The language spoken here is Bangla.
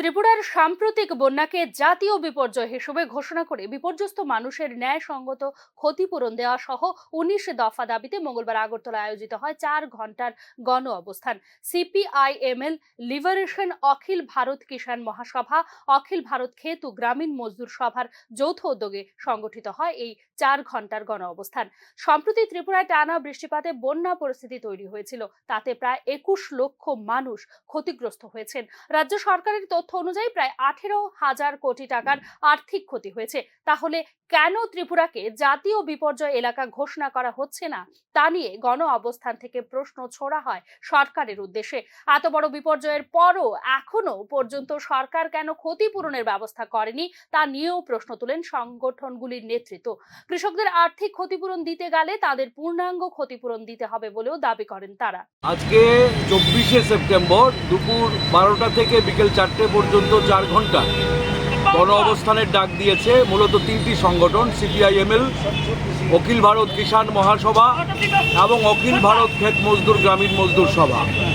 ত্রিপুরার সাম্প্রতিক বন্যাকে জাতীয় বিপর্যয় হিসেবে ঘোষণা করে বিপর্যস্ত মানুষের ন্যায়সঙ্গত ক্ষতিপূরণ দেওয়া সহ উনিশ দফা দাবিতে মঙ্গলবার আগরতলা আয়োজিত হয় চার ঘণ্টার গণ অবস্থান। সিপিআইএমএল, লিবারেশন, অখিল ভারত কিষাণ মহাসভা, অখিল ভারত খেতু গ্রামীণ মজদুর সভার যৌথ উদ্যোগে সংগঠিত হয় এই চার ঘণ্টার গণ অবস্থান। সম্প্রতি ত্রিপুরায় টানা বৃষ্টিপাতে বন্যা পরিস্থিতি তৈরি হয়েছিল, তাতে প্রায় একুশ লক্ষ মানুষ ক্ষতিগ্রস্ত হয়েছেন। রাজ্য সরকারের তথ্য অনুযায়ী প্রায় আঠেরো হাজার কোটি টাকার আর্থিক ক্ষতি হয়েছে। তাহলে কেন ত্রিপুরাকে জাতীয় বিপর্যয় এলাকা ঘোষণা করা হচ্ছে না? তা নিয়ে গণ অবস্থান থেকে প্রশ্ন ছোড়া হয় সরকারের উদ্দেশ্যে। এত বড় বিপর্যয়ের পরও এখনও পর্যন্ত সরকার কেন ক্ষতিপূরণের ব্যবস্থা করেনি? তা নিয়েও প্রশ্ন তোলেন সংগঠনগুলির নেতৃত্ব। কৃষকদের আর্থিক ক্ষতিপূরণ দিতে গেলে তাদের পূর্ণাঙ্গ ক্ষতিপূরণ দিতে হবে বলেও দাবি করেন তারা। আজকে চব্বিশে সেপ্টেম্বর দুপুর বারোটা থেকে বিকেল চারটে পর্যন্ত চার ঘণ্টা। গণ অবস্থানের ডাক দিয়েছে মূলত তিনটি সংগঠন, সিপিআইএমএল, অখিল ভারত কিষাণ মহাসভা এবং অখিল ভারত ক্ষেত মজদুর গ্রামীণ মজদুর সভা।